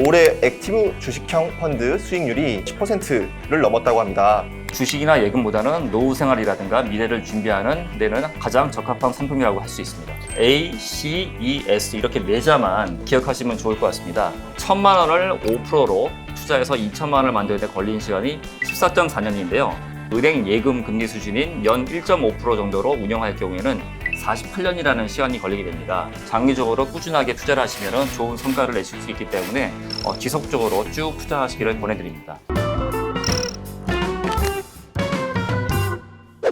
올해 액티브 주식형 펀드 수익률이 10%를 넘었다고 합니다. 주식이나 예금보다는 노후 생활이라든가 미래를 준비하는 데는 가장 적합한 상품이라고 할 수 있습니다. A, C, E, S 이렇게 네 자만 기억하시면 좋을 것 같습니다. 천만 원을 5%로 투자해서 2천만 원을 만드는 데 걸린 시간이 14.4년인데요. 은행 예금 금리 수준인 연 1.5% 정도로 운영할 경우에는 48년이라는 시간이 걸리게 됩니다. 장기적으로 꾸준하게 투자를 하시면 좋은 성과를 내실 수 있기 때문에 어, 지속적으로 쭉 투자하시기를 권해드립니다.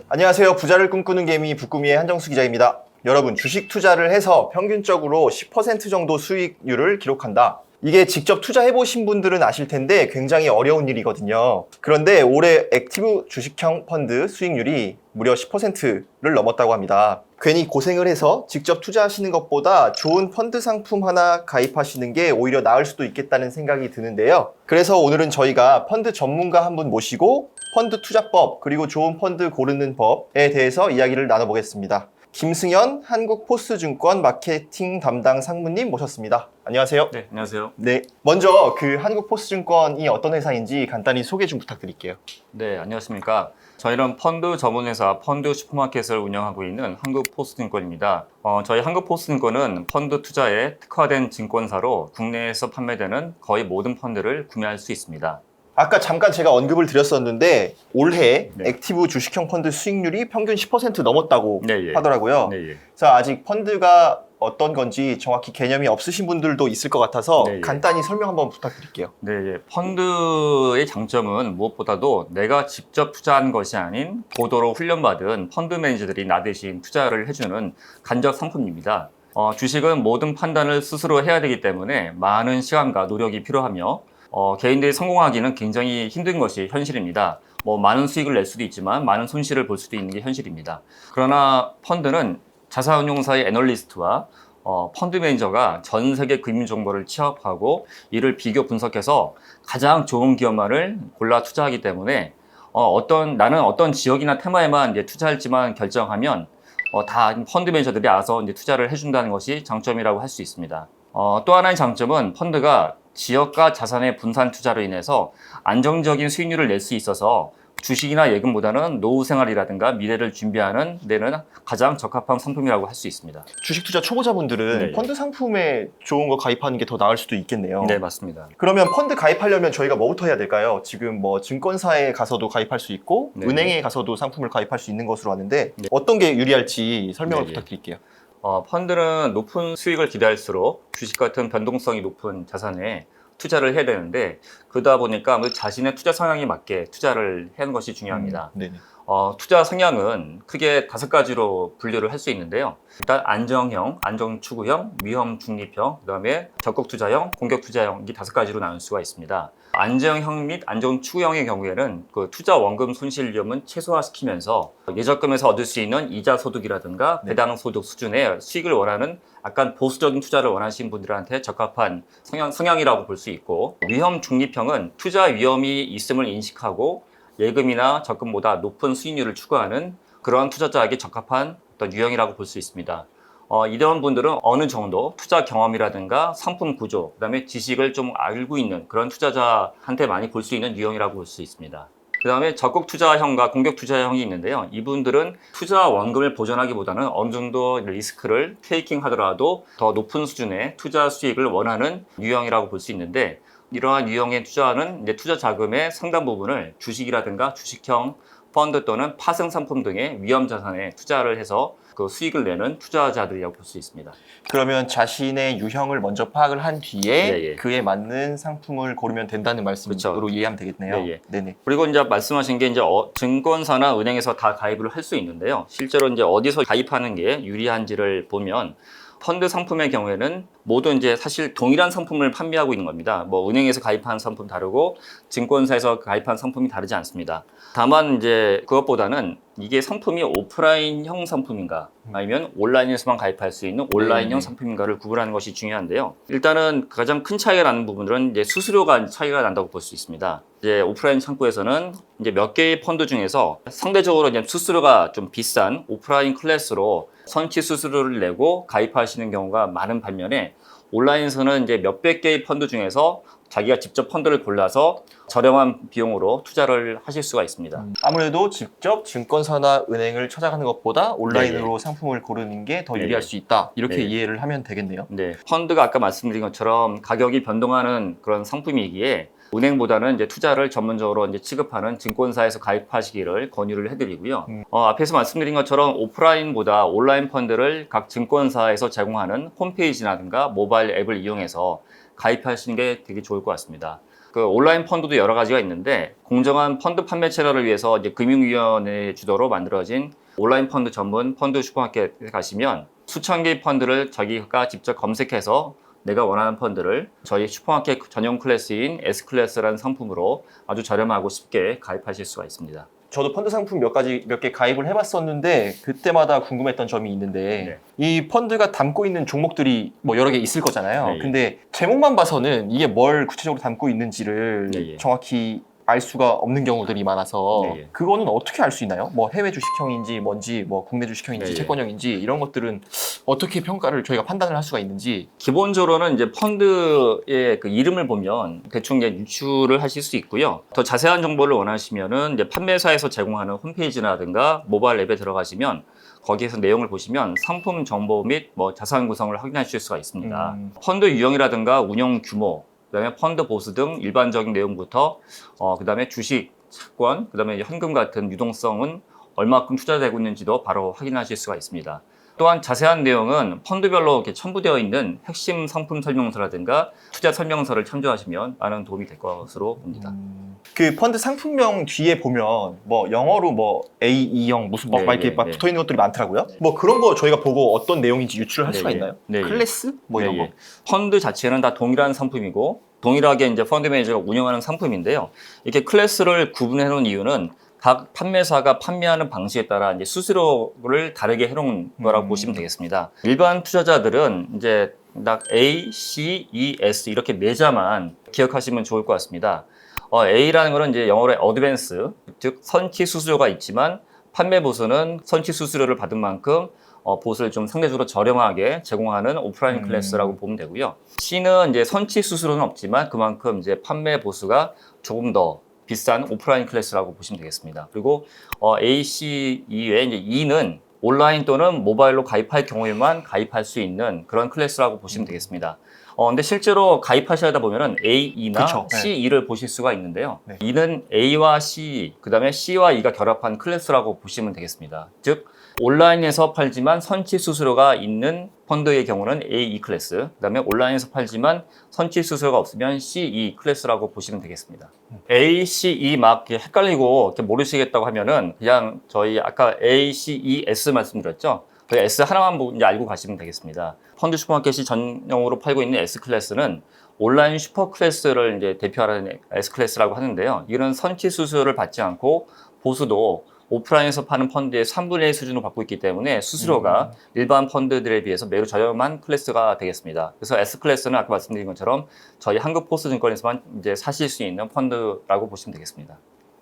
안녕하세요. 부자를 꿈꾸는 개미 북구미의 한정수 기자입니다. 여러분, 주식 투자를 해서 평균적으로 10% 정도 수익률을 기록한다. 이게 직접 투자해보신 분들은 아실 텐데 굉장히 어려운 일이거든요. 그런데 올해 액티브 주식형 펀드 수익률이 무려 10%를 넘었다고 합니다. 괜히 고생을 해서 직접 투자하시는 것보다 좋은 펀드 상품 하나 가입하시는 게 오히려 나을 수도 있겠다는 생각이 드는데요. 그래서 오늘은 저희가 펀드 전문가 한 분 모시고 펀드 투자법 그리고 좋은 펀드 고르는 법에 대해서 이야기를 나눠보겠습니다. 김승현 한국포스증권 마케팅 담당 상무님 모셨습니다. 안녕하세요. 네, 안녕하세요. 네. 먼저 그 한국포스증권이 어떤 회사인지 간단히 소개 좀 부탁드릴게요. 네, 안녕하십니까. 저희는 펀드 전문회사 펀드 슈퍼마켓을 운영하고 있는 한국포스증권입니다. 어, 저희 한국포스증권은 펀드 투자에 특화된 증권사로 국내에서 판매되는 거의 모든 펀드를 구매할 수 있습니다. 아까 잠깐 제가 언급을 드렸었는데 올해 네. 액티브 주식형 펀드 수익률이 평균 10% 넘었다고 네, 예. 하더라고요. 네, 예. 자, 아직 펀드가 어떤 건지 정확히 개념이 없으신 분들도 있을 것 같아서 네, 예. 간단히 설명 한번 부탁드릴게요. 네, 예. 펀드의 장점은 무엇보다도 내가 직접 투자한 것이 아닌 보도로 훈련받은 펀드 매니저들이 나 대신 투자를 해주는 간접 상품입니다. 어, 주식은 모든 판단을 스스로 해야 되기 때문에 많은 시간과 노력이 필요하며 어, 개인들이 성공하기는 굉장히 힘든 것이 현실입니다. 뭐 많은 수익을 낼 수도 있지만 많은 손실을 볼 수도 있는 게 현실입니다. 그러나 펀드는 자산운용사의 애널리스트와 어, 펀드 매니저가 전 세계 금융 정보를 취합하고 이를 비교 분석해서 가장 좋은 기업만을 골라 투자하기 때문에 어, 떤 나는 어떤 지역이나 테마에만 이제 투자할지만 결정하면 어, 다 펀드 매니저들이 알아서 이제 투자를 해준다는 것이 장점이라고 할 수 있습니다. 어, 또 하나의 장점은 펀드가 지역과 자산의 분산 투자로 인해서 안정적인 수익률을 낼 수 있어서 주식이나 예금보다는 노후 생활이라든가 미래를 준비하는 데는 가장 적합한 상품이라고 할 수 있습니다. 주식 투자 초보자분들은 네, 예. 펀드 상품에 좋은 거 가입하는 게 더 나을 수도 있겠네요. 네, 맞습니다. 그러면 펀드 가입하려면 저희가 뭐부터 해야 될까요? 지금 뭐 증권사에 가서도 가입할 수 있고 네. 은행에 가서도 상품을 가입할 수 있는 것으로 아는데 네. 어떤 게 유리할지 설명을 네, 예. 부탁드릴게요. 어, 펀드는 높은 수익을 기대할수록 주식 같은 변동성이 높은 자산에 투자를 해야 되는데 그러다 보니까 자신의 투자 성향에 맞게 투자를 하는 것이 중요합니다. 음. 어, 투자 성향은 크게 다섯 가지로 분류를 할 수 있는데요. 일단 안정형, 안정추구형, 위험 중립형, 그다음에 적극 투자형, 공격 투자형 이 다섯 가지로 나눌 수가 있습니다. 안정형 및 안정추구형의 경우에는 그 투자 원금 손실 위험은 최소화시키면서 예적금에서 얻을 수 있는 이자 소득이라든가 네. 배당 소득 수준의 수익을 원하는 약간 보수적인 투자를 원하시는 분들한테 적합한 성향, 성향이라고 볼 수 있고 위험 중립형은 투자 위험이 있음을 인식하고 예금이나 적금보다 높은 수익률을 추구하는 그러한 투자자에게 적합한 어떤 유형이라고 볼 수 있습니다. 어, 이런 분들은 어느 정도 투자 경험이라든가 상품 구조, 그다음에 지식을 좀 알고 있는 그런 투자자한테 많이 볼 수 있는 유형이라고 볼 수 있습니다. 그 다음에 적극 투자형과 공격 투자형이 있는데요. 이분들은 투자 원금을 보전하기보다는 어느 정도 리스크를 테이킹 하더라도 더 높은 수준의 투자 수익을 원하는 유형이라고 볼 수 있는데 이러한 유형의 투자는 이제 투자 자금의 상당 부분을 주식이라든가 주식형 펀드 또는 파생 상품 등의 위험 자산에 투자를 해서 그 수익을 내는 투자자들이라고 볼 수 있습니다. 그러면 자신의 유형을 먼저 파악을 한 뒤에 예, 예. 그에 맞는 상품을 고르면 된다는 말씀으로 그쵸. 이해하면 되겠네요. 네, 예. 네네. 그리고 이제 말씀하신 게 이제 어- 증권사나 은행에서 다 가입을 할 수 있는데요. 실제로 이제 어디서 가입하는 게 유리한지를 보면 펀드 상품의 경우에는 모두 이제 사실 동일한 상품을 판매하고 있는 겁니다. 뭐 은행에서 가입한 상품 다르고 증권사에서 가입한 상품이 다르지 않습니다. 다만 이제 그것보다는 이게 상품이 오프라인형 상품인가 아니면 온라인에서만 가입할 수 있는 온라인형 네. 상품인가를 구분하는 것이 중요한데요. 일단은 가장 큰 차이가 나는 부분들은 이제 수수료가 차이가 난다고 볼 수 있습니다. 이제 오프라인 창구에서는 이제 몇 개의 펀드 중에서 상대적으로 이제 수수료가 좀 비싼 오프라인 클래스로 선취 수수료를 내고 가입하시는 경우가 많은 반면에 온라인에서는 이제 몇백 개의 펀드 중에서 자기가 직접 펀드를 골라서 저렴한 비용으로 투자를 하실 수가 있습니다. 아무래도 직접 증권사나 은행을 찾아가는 것보다 온라인으로 상품을 고르는 게더 네, 유리할 네. 수 있다. 이렇게 네. 이해를 하면 되겠네요. 네, 펀드가 아까 말씀드린 것처럼 가격이 변동하는 그런 상품이기에 은행보다는 이제 투자를 전문적으로 이제 취급하는 증권사에서 가입하시기를 권유를 해드리고요. 음. 어, 앞에서 말씀드린 것처럼 오프라인보다 온라인 펀드를 각 증권사에서 제공하는 홈페이지라든가 모바일 앱을 이용해서 가입하시는 게 되게 좋을 것 같습니다. 그 온라인 펀드도 여러 가지가 있는데 공정한 펀드 판매 채널을 위해서 이제 금융위원회 주도로 만들어진 온라인 펀드 전문 펀드 슈퍼마켓에 가시면 수천 개의 펀드를 자기가 직접 검색해서 내가 원하는 펀드를 저희 슈퍼마켓 전용 클래스인 S클래스라는 상품으로 아주 저렴하고 쉽게 가입하실 수가 있습니다. 저도 펀드 상품 몇 가지 몇 개 가입을 해봤었는데 그때마다 궁금했던 점이 있는데 이 펀드가 담고 있는 종목들이 뭐 여러 개 있을 거잖아요. 네, 예. 근데 제목만 봐서는 이게 뭘 구체적으로 담고 있는지를 네, 예. 정확히 알 수가 없는 경우들이 많아서 네, 예. 그거는 어떻게 알 수 있나요? 뭐 해외 주식형인지 뭔지 뭐 국내 주식형인지 네, 예. 채권형인지 이런 것들은 어떻게 평가를 저희가 판단을 할 수가 있는지 기본적으로는 이제 펀드의 그 이름을 보면 대충 이제 유추를 하실 수 있고요. 더 자세한 정보를 원하시면은 이제 판매사에서 제공하는 홈페이지라든가 모바일 앱에 들어가시면 거기에서 내용을 보시면 상품 정보 및 뭐 자산 구성을 확인하실 수가 있습니다. 음. 펀드 유형이라든가 운영 규모, 그다음에 펀드 보수 등 일반적인 내용부터 어 그다음에 주식, 채권, 그다음에 현금 같은 유동성은 얼마큼 투자되고 있는지도 바로 확인하실 수가 있습니다. 또한 자세한 내용은 펀드별로 이렇게 첨부되어 있는 핵심 상품 설명서라든가 투자 설명서를 참조하시면 많은 도움이 될 것으로 봅니다. 음, 그 펀드 상품명 뒤에 보면 뭐 영어로 뭐 A, E형 무슨 막 네, 이렇게 네, 막 네. 붙어 있는 것들이 많더라고요. 뭐 그런 거 저희가 보고 어떤 내용인지 유출을 할 네, 수가 예. 있나요? 네, 예. 클래스 뭐 이런 예, 거. 예. 펀드 자체는 다 동일한 상품이고 동일하게 이제 펀드 매니저가 운영하는 상품인데요. 이렇게 클래스를 구분해 놓은 이유는 각 판매사가 판매하는 방식에 따라 이제 수수료를 다르게 해놓은 거라고 음. 보시면 되겠습니다. 일반 투자자들은 이제 딱 A, C, E, S 이렇게 네 자만 기억하시면 좋을 것 같습니다. 어, A라는 거는 이제 영어로 어드밴스, 즉 선취 수수료가 있지만 판매 보수는 선취 수수료를 받은 만큼 어, 보수를 좀 상대적으로 저렴하게 제공하는 오프라인 음. 클래스라고 보면 되고요. C는 이제 선취 수수료는 없지만 그만큼 이제 판매 보수가 조금 더 비싼 오프라인 클래스라고 보시면 되겠습니다. 그리고 어, A, C 이외에 이제 E는 온라인 또는 모바일로 가입할 경우에만 가입할 수 있는 그런 클래스라고 보시면 되겠습니다. 어, 근데 실제로 가입하셔야 보면은 A, E나 그쵸, 네. C, E를 보실 수가 있는데요. 네. E는 A와 C, 그 다음에 C와 E가 결합한 클래스라고 보시면 되겠습니다. 즉, 온라인에서 팔지만 선취 수수료가 있는 펀드의 경우는 A, E 클래스, 그 다음에 온라인에서 팔지만 선취 수수료가 없으면 C, E 클래스라고 보시면 되겠습니다. A, C, E 막 이렇게 헷갈리고 이렇게 모르시겠다고 하면은 그냥 저희 아까 A, C, E, S 말씀드렸죠. 그 S 하나만 보고 이제 알고 가시면 되겠습니다. 펀드 슈퍼마켓이 전용으로 팔고 있는 S 클래스는 온라인 슈퍼 클래스를 이제 대표하는 S 클래스라고 하는데요. 이는 선취 수수료를 받지 않고 보수도 오프라인에서 파는 펀드의 3분의 1 수준으로 받고 있기 때문에 수수료가 일반 펀드들에 비해서 매우 저렴한 클래스가 되겠습니다. 그래서 S 클래스는 아까 말씀드린 것처럼 저희 한국 포스 증권에서만 이제 사실 수 있는 펀드라고 보시면 되겠습니다.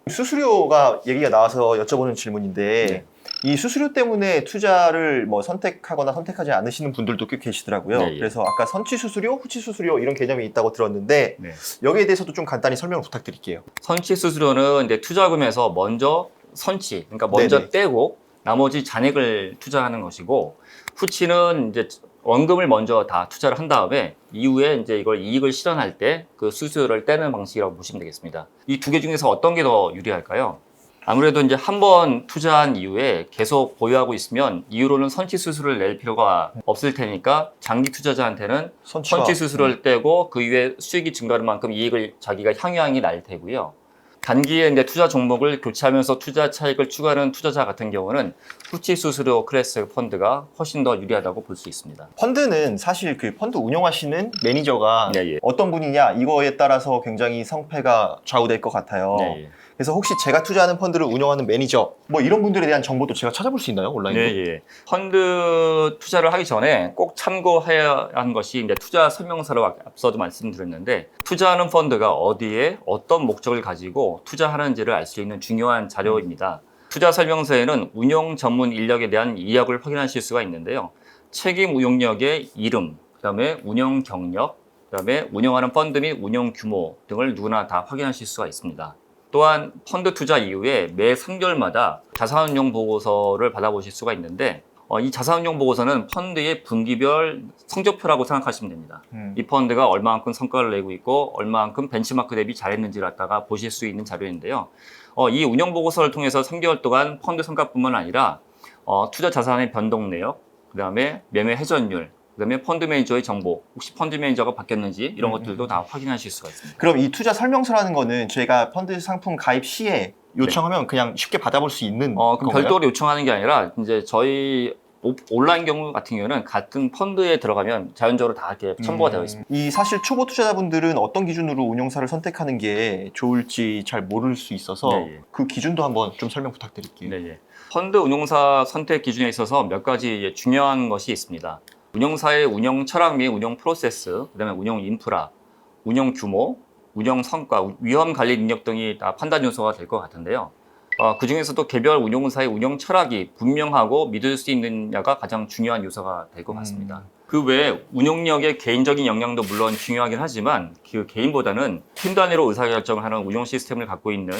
수수료가 얘기가 나와서 여쭤보는 질문인데 네. 이 수수료 때문에 투자를 뭐 선택하거나 선택하지 않으시는 분들도 꽤 계시더라고요. 네, 예. 그래서 아까 선취 수수료, 후치 수수료 이런 개념이 있다고 들었는데 네. 여기에 대해서도 좀 간단히 설명을 부탁드릴게요. 선취 수수료는 이제 투자금에서 먼저 선취, 그러니까 먼저 네네. 떼고 나머지 잔액을 투자하는 것이고 후치는 이제 원금을 먼저 다 투자를 한 다음에 이후에 이제 이걸 이익을 실현할 때 그 수수료를 떼는 방식이라고 보시면 되겠습니다. 이 두 개 중에서 어떤 게 더 유리할까요? 아무래도 이제 한 번 투자한 이후에 계속 보유하고 있으면 이후로는 선취 수수료를 낼 필요가 없을 테니까 장기 투자자한테는 선취 수수료를 떼고 그 이후에 수익이 증가하는 만큼 이익을 자기가 향유향이 날 테고요. 단기에 이제 투자 종목을 교체하면서 투자 차익을 추구하는 투자자 같은 경우는 후치 수수료 클래스 펀드가 훨씬 더 유리하다고 볼 수 있습니다. 펀드는 사실 그 펀드 운영하시는 매니저가 네, 예. 어떤 분이냐 이거에 따라서 굉장히 성패가 좌우될 것 같아요. 네, 예. 그래서 혹시 제가 투자하는 펀드를 운영하는 매니저 뭐 이런 분들에 대한 정보도 제가 찾아볼 수 있나요 온라인으로? 네, 예. 펀드 투자를 하기 전에 꼭 참고해야 하는 것이 이제 투자 설명서로 앞서도 말씀드렸는데 투자하는 펀드가 어디에 어떤 목적을 가지고 투자하는지를 알 수 있는 중요한 자료입니다. 투자 설명서에는 운용 전문 인력에 대한 이력을 확인하실 수가 있는데요. 책임 운용력의 이름, 그다음에 운영 경력, 그다음에 운영하는 펀드 및 운영 규모 등을 누구나 다 확인하실 수가 있습니다. 또한 펀드 투자 이후에 매 3개월마다 자산운용 보고서를 받아보실 수가 있는데 어, 이 자산운용 보고서는 펀드의 분기별 성적표라고 생각하시면 됩니다. 음. 이 펀드가 얼마만큼 성과를 내고 있고 얼마만큼 벤치마크 대비 잘했는지를 갖다가 보실 수 있는 자료인데요. 어, 이 운영 보고서를 통해서 3개월 동안 펀드 성과뿐만 아니라 어, 투자 자산의 변동 내역, 그다음에 매매 회전율, 그다음에 펀드 매니저의 정보, 혹시 펀드 매니저가 바뀌었는지 이런 음, 것들도 다 확인하실 수가 있습니다. 그럼 이 투자 설명서라는 거는 저희가 펀드 상품 가입 시에 요청하면 그냥 쉽게 받아볼 수 있는 어, 그럼 건가요? 별도로 요청하는 게 아니라 이제 저희 오- 온라인 경우 같은 경우는 같은 펀드에 들어가면 자연적으로 다 이렇게 첨부가 되어 있습니다. 음, 이 사실 초보 투자자분들은 어떤 기준으로 운용사를 선택하는 게 좋을지 잘 모를 수 있어서 네, 예. 그 기준도 한번 좀 설명 부탁드릴게요. 네, 예. 펀드 운용사 선택 기준에 있어서 몇 가지 예, 중요한 것이 있습니다. 운용사의 운영 철학 및 운영 프로세스, 그다음에 운영 인프라, 운영 규모, 운영 성과, 위험 관리 능력 등이 다 판단 요소가 될 것 같은데요. 어, 그 중에서도 개별 운용사의 운영 철학이 분명하고 믿을 수 있느냐가 가장 중요한 요소가 될 것 같습니다. 그 외에 운용력의 개인적인 역량도 물론 중요하긴 하지만 그 개인보다는 팀 단위로 의사결정을 하는 운용 시스템을 갖고 있는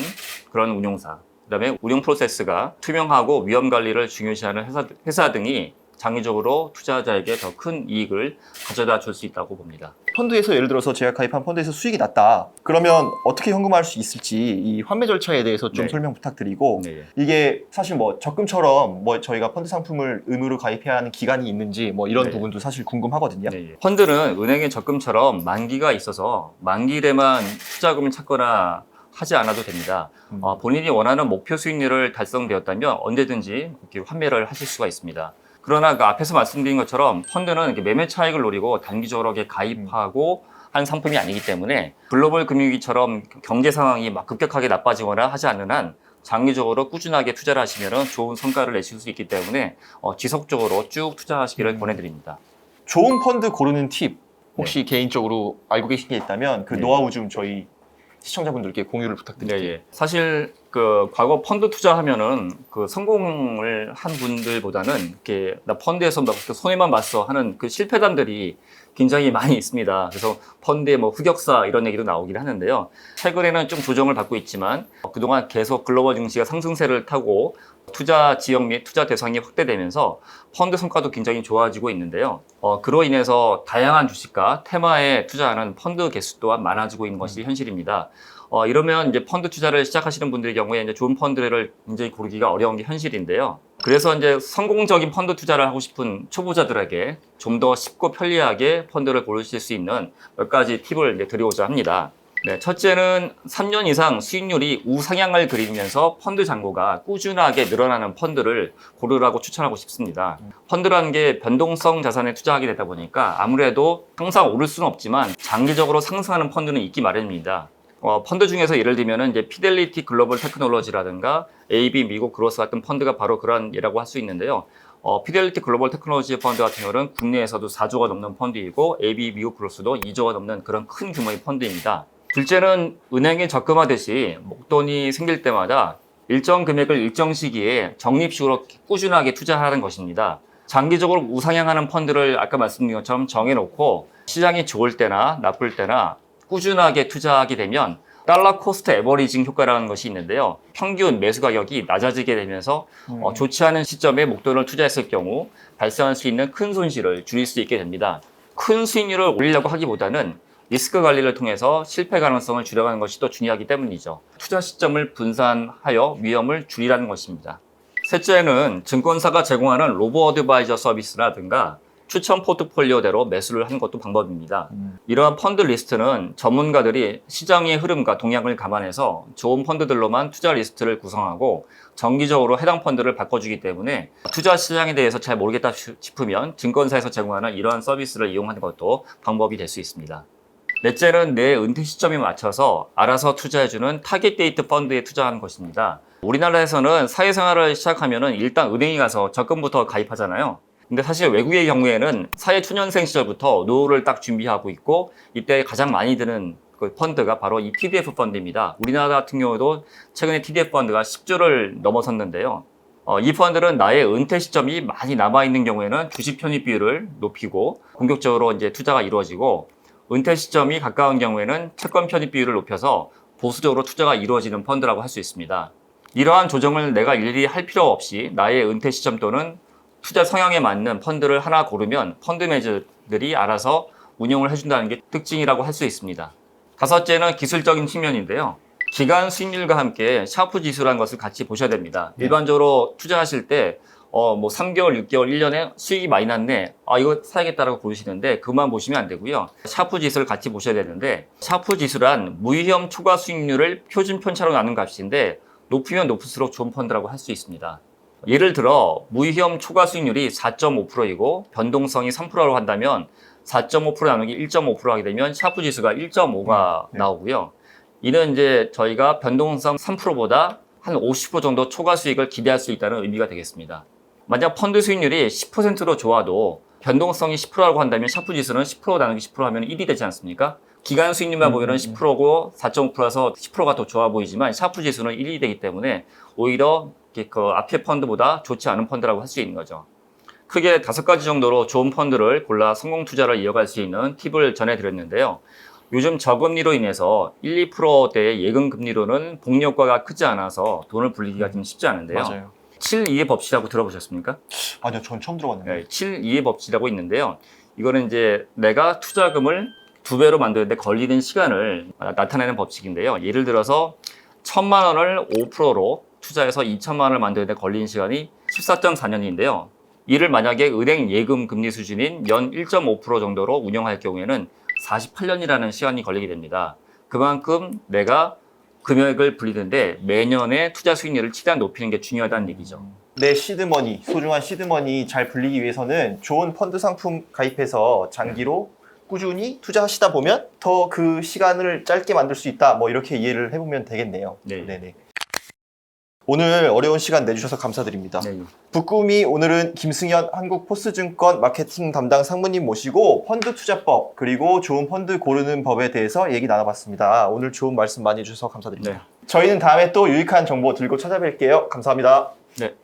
그런 운용사, 그다음에 운영 프로세스가 투명하고 위험 관리를 중요시하는 회사, 회사 등이 장기적으로 투자자에게 더 큰 이익을 가져다 줄 수 있다고 봅니다. 펀드에서 예를 들어서 제가 가입한 펀드에서 수익이 났다. 그러면 어떻게 현금화할 수 있을지 이 환매 절차에 대해서 좀 네. 설명 부탁드리고 네. 이게 사실 뭐 적금처럼 뭐 저희가 펀드 상품을 의무로 가입해야 하는 기간이 있는지 뭐 이런 네. 부분도 사실 궁금하거든요. 네. 펀드는 은행의 적금처럼 만기가 있어서 만기에만 투자금을 찾거나 하지 않아도 됩니다. 음. 어, 본인이 원하는 목표 수익률을 달성되었다면 언제든지 이렇게 환매를 하실 수가 있습니다. 그러나 그 앞에서 말씀드린 것처럼 펀드는 이렇게 매매 차익을 노리고 단기적으로 가입하고 한 상품이 아니기 때문에 글로벌 금융위기처럼 경제 상황이 막 급격하게 나빠지거나 하지 않는 한 장기적으로 꾸준하게 투자를 하시면 좋은 성과를 내실 수 있기 때문에 어, 지속적으로 쭉 투자하시기를 음. 권해드립니다. 좋은 펀드 고르는 팁 혹시 개인적으로 알고 계신 게 있다면 그 네. 노하우 좀 저희 시청자분들께 공유를 부탁드릴게요. 네, 예. 사실 그 과거 펀드 투자하면은 그 성공을 한 분들보다는 이렇게 나 펀드에서 막 손해만 봤어 하는 그 실패담들이 굉장히 많이 있습니다. 그래서 펀드의 뭐 흑역사 이런 얘기도 나오긴 하는데요. 최근에는 좀 조정을 받고 있지만 어, 그동안 계속 글로벌 증시가 상승세를 타고 투자 지역 및 투자 대상이 확대되면서 펀드 성과도 굉장히 좋아지고 있는데요. 어, 그로 인해서 다양한 주식과 테마에 투자하는 펀드 개수 또한 많아지고 있는 것이 현실입니다. 어, 이러면 이제 펀드 투자를 시작하시는 분들의 경우에 이제 좋은 펀드를 굉장히 고르기가 어려운 게 현실인데요. 그래서 이제 성공적인 펀드 투자를 하고 싶은 초보자들에게 좀 더 쉽고 편리하게 펀드를 고르실 수 있는 몇 가지 팁을 이제 드리고자 합니다. 네, 첫째는 3년 이상 수익률이 우상향을 그리면서 펀드 잔고가 꾸준하게 늘어나는 펀드를 고르라고 추천하고 싶습니다. 펀드라는 게 변동성 자산에 투자하게 되다 보니까 아무래도 항상 오를 수는 없지만 장기적으로 상승하는 펀드는 있기 마련입니다. 어, 펀드 중에서 예를 들면은 이제 피델리티 글로벌 테크놀로지라든가 AB 미국 그로스 같은 펀드가 바로 그런 예라고 할 수 있는데요. 어, 피델리티 글로벌 테크놀로지 펀드 같은 경우는 국내에서도 4조가 넘는 펀드이고 AB 미국 그로스도 2조가 넘는 그런 큰 규모의 펀드입니다. 둘째는 은행에 적금하듯이 목돈이 생길 때마다 일정 금액을 일정 시기에 적립식으로 꾸준하게 투자하는 것입니다. 장기적으로 우상향하는 펀드를 아까 말씀드린 것처럼 정해놓고 시장이 좋을 때나 나쁠 때나 꾸준하게 투자하게 되면 달러 코스트 에버리징 효과라는 것이 있는데요. 평균 매수 가격이 낮아지게 되면서 어, 좋지 않은 시점에 목돈을 투자했을 경우 발생할 수 있는 큰 손실을 줄일 수 있게 됩니다. 큰 수익률을 올리려고 하기보다는 리스크 관리를 통해서 실패 가능성을 줄여가는 것이 더 중요하기 때문이죠. 투자 시점을 분산하여 위험을 줄이라는 것입니다. 셋째는 증권사가 제공하는 로보 어드바이저 서비스라든가 추천 포트폴리오대로 매수를 하는 것도 방법입니다. 음. 이러한 펀드 리스트는 전문가들이 시장의 흐름과 동향을 감안해서 좋은 펀드들로만 투자 리스트를 구성하고 정기적으로 해당 펀드를 바꿔주기 때문에 투자 시장에 대해서 잘 모르겠다 싶으면 증권사에서 제공하는 이러한 서비스를 이용하는 것도 방법이 될 수 있습니다. 넷째는 내 은퇴 시점에 맞춰서 알아서 투자해주는 타겟 데이트 펀드에 투자하는 것입니다. 우리나라에서는 사회생활을 시작하면 일단 은행에 가서 적금부터 가입하잖아요. 근데 사실 외국의 경우에는 사회 초년생 시절부터 노후를 딱 준비하고 있고 이때 가장 많이 드는 그 펀드가 바로 이 TDF 펀드입니다. 우리나라 같은 경우도 최근에 TDF 펀드가 10조를 넘어섰는데요. 어, 이 펀드는 나의 은퇴 시점이 많이 남아 있는 경우에는 주식 편입 비율을 높이고 본격적으로 이제 투자가 이루어지고 은퇴 시점이 가까운 경우에는 채권 편입 비율을 높여서 보수적으로 투자가 이루어지는 펀드라고 할 수 있습니다. 이러한 조정을 내가 일일이 할 필요 없이 나의 은퇴 시점 또는 투자 성향에 맞는 펀드를 하나 고르면 펀드 매니저들이 알아서 운용을 해준다는 게 특징이라고 할 수 있습니다. 다섯째는 기술적인 측면인데요. 기간 수익률과 함께 샤프 지수라는 것을 같이 보셔야 됩니다. 네. 일반적으로 투자하실 때, 어, 뭐 3개월, 6개월, 1년에 수익이 많이 났네. 아, 이거 사야겠다라고 보시는데, 그만 보시면 안 되고요. 샤프 지수를 같이 보셔야 되는데, 샤프 지수란 무위험 초과 수익률을 표준 편차로 나눈 값인데, 높으면 높을수록 좋은 펀드라고 할 수 있습니다. 예를 들어, 무위험 초과 수익률이 4.5%이고, 변동성이 3%라고 한다면, 4.5% 나누기 1.5% 하게 되면 샤프 지수가 1.5가 네. 나오고요. 이는 이제 저희가 변동성 3%보다 한 50% 정도 초과 수익을 기대할 수 있다는 의미가 되겠습니다. 만약 펀드 수익률이 10%로 좋아도 변동성이 10%라고 한다면 샤프 지수는 10% 나누기 10% 하면 1이 되지 않습니까? 기간 수익률만 음, 보면은 음. 10%고 4.5%라서 10%가 더 좋아 보이지만 샤프 지수는 1이 되기 때문에 오히려 그 앞에 펀드보다 좋지 않은 펀드라고 할 수 있는 거죠. 크게 다섯 가지 정도로 좋은 펀드를 골라 성공 투자를 이어갈 수 있는 팁을 전해드렸는데요. 요즘 저금리로 인해서 1, 2%대의 예금 금리로는 복리 효과가 크지 않아서 돈을 불리기가 좀 쉽지 않은데요. 맞아요. 7, 2의 법칙이라고 들어보셨습니까? 아니요, 전 처음 들어봤는데. 네, 7, 2의 법칙이라고 있는데요. 이거는 이제 내가 투자금을 두 배로 만드는데 걸리는 시간을 나타내는 법칙인데요. 예를 들어서 천만 원을 5%로 투자해서 2천만 원을 만드는데 걸리는 시간이 14.4년인데요. 이를 만약에 은행 예금 금리 수준인 연 1.5% 정도로 운영할 경우에는 48년이라는 시간이 걸리게 됩니다. 그만큼 내가 금액을 불리는데 매년의 투자 수익률을 최대한 높이는 게 중요하다는 얘기죠. 내 시드머니, 소중한 시드머니 잘 불리기 위해서는 좋은 펀드 상품 가입해서 장기로 꾸준히 투자하시다 보면 더 그 시간을 짧게 만들 수 있다. 뭐 이렇게 이해를 해보면 되겠네요. 네. 네네. 오늘 어려운 시간 내주셔서 감사드립니다. 네. 북구미 오늘은 김승현 한국포스증권 마케팅 담당 상무님 모시고 펀드 투자법 그리고 좋은 펀드 고르는 법에 대해서 얘기 나눠봤습니다. 오늘 좋은 말씀 많이 해주셔서 감사드립니다. 네. 저희는 다음에 또 유익한 정보 들고 찾아뵐게요. 감사합니다. 네.